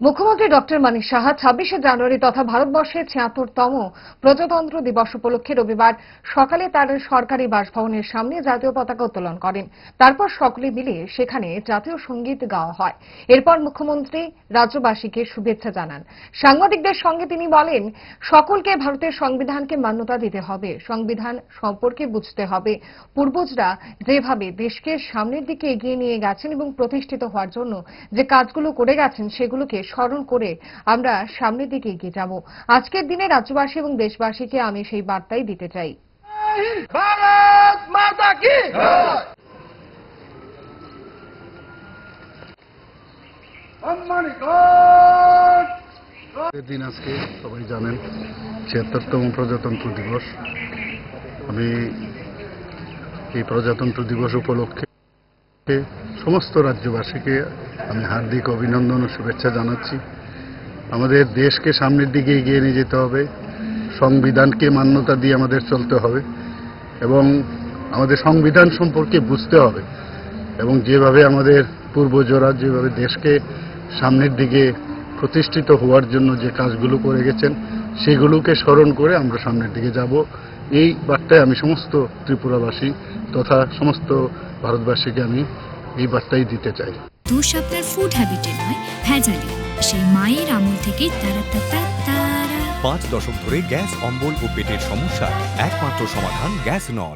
মুখ্যমন্ত্রী ডক্টর মানিক সাহা ছাব্বিশে জানুয়ারি তথা ভারতবর্ষের ছিয়াত্তরতম প্রজাতন্ত্র দিবস উপলক্ষে রবিবার সকালে তার সরকারি বাসভবনের সামনে জাতীয় পতাকা উত্তোলন করেন। তারপর সকলে মিলে সেখানে জাতীয় সংগীত গাওয়া হয়। এরপর মুখ্যমন্ত্রী রাজ্যবাসীকে শুভেচ্ছা জানান। সাংবাদিকদের সঙ্গে তিনি বলেন, সকলকে ভারতের সংবিধানকে মান্যতা দিতে হবে, সংবিধান সম্পর্কে বুঝতে হবে। পূর্বজরা যেভাবে দেশকে সামনের দিকে এগিয়ে নিয়ে গেছেন এবং প্রতিষ্ঠিত হওয়ার জন্য যে কাজগুলো করে গেছেন সেগুলোকে স্মরণ করে আমরা সামনের দিকে এগিয়ে যাব। আজকের দিনে রাজ্যবাসী এবং দেশবাসীকে আমি সেই বার্তাই দিতে চাই। দিন আজকে সবাই জানেন ছিয়াত্তরতম প্রজাতন্ত্র দিবস। আমি এই প্রজাতন্ত্র দিবস উপলক্ষে সমস্ত রাজ্যবাসীকে আমি হার্দিক অভিনন্দন ও শুভেচ্ছা জানাচ্ছি। আমাদের দেশকে সামনের দিকে এগিয়ে নিয়ে যেতে হবে। সংবিধানকে মান্যতা দিয়ে আমাদের চলতে হবে এবং আমাদের সংবিধান সম্পর্কে বুঝতে হবে এবং যেভাবে আমাদের পূর্বজরা, যেভাবে দেশকে সামনের দিকে প্রতিষ্ঠিত হওয়ার জন্য যে কাজগুলো করে গেছেন, সেগুলোকে স্মরণ করে আমরা সামনের দিকে যাব। এই বার্তায় আমি সমস্ত ত্রিপুরাবাসী তথা সমস্ত ভারতবাসীকে আমি এই বার্তাই দিতে চাই। দোষ আপনার ফুড হ্যাবিটে নয় ভেজালে। সেই মায়ের আমল থেকে তারা তারা তারা পাঁচ দশক ধরে গ্যাস অম্বল ও পেটের সমস্যা একমাত্র সমাধান গ্যাস নল।